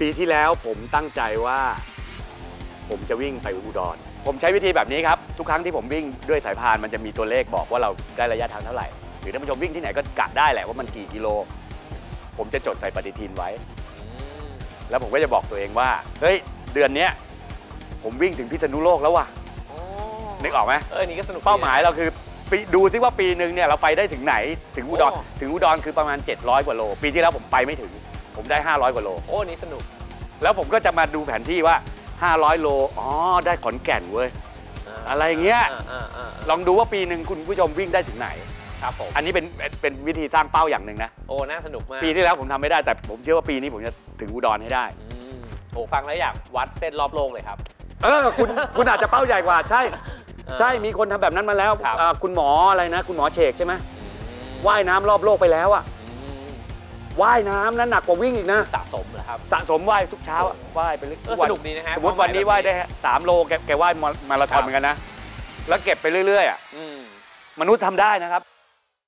ปีที่แล้วผมตั้งใจว่า ผมจะวิ่งไปอุดร ผมใช้วิธีแบบนี้ครับ ทุกครั้งที่ผมวิ่งด้วยสายพานมันจะมีตัวเลขบอกว่าเราได้ระยะทางเท่าไหร่ หรือท่านผู้ชมวิ่งที่ไหนก็กะได้แหละว่ามันกี่กิโล ผมจะจดใส่ปฏิทินไว้อืมแล้วผมก็จะบอกตัวเองว่า เฮ้ย เดือนเนี้ยผมวิ่งถึงพิษณุโลกแล้วว่ะโอ้นึกออกไหมเออนี่ก็สนุกดีนะ เป้าหมายเราคือปีดูซิว่าปีหนึ่งเนี่ยเราไปได้ถึงไหน ถึงอุดร โอ้ ถึงอุดรคือประมาณ 700 กว่าโล ปีที่แล้วผมไปไม่ถึง ผมได้ 500 กว่าโล โอ้นี่สนุก แล้วผมก็จะมาดูแผนที่ว่า 500 โล อ๋อ ได้ขอนแก่นเว้ย อะไรเงี้ยาอ่าอ่าลองดูว่าปีหนึ่งคุณผู้ชมวิ่งได้ถึงไหน ครับผม อันนี้เป็นเป็นวิธีสร้างเป้าอย่างหนึ่งนะ โอ้ น่าสนุกมาก ปีที่แล้วผมทำไม่ได้ แต่ผมเชื่อว่าปีนี้ผมจะถึงอุดรให้ได้อืมโอ้ฟังแล้วอยากวัดเส้นรอบโลกเลยครับ เออ คุณ คุณอาจจะเป้าใหญ่กว่า ใช่ ใช่ มีคนทำแบบนั้นมาแล้วครับอ่าคุณหมออะไรนะ คุณหมอเชกใช่ไหมอืมว่ายน้ำรอบโลกไปแล้วอะอืม ว่ายน้ำนั้นหนักกว่าวิ่งอีกนะ สะสมเหรอครับ สะสมว่ายทุกเช้าอะว่ายไปเรื่อยเออทุสกนุวักดีนะฮะสมมติวันนี้ว่ายได้สามโลแกแกว่ายมามาราธอนเหมือนกันนะ แล้วเก็บไปเรื่อยๆอะอืม มนุษย์ทำได้นะครับ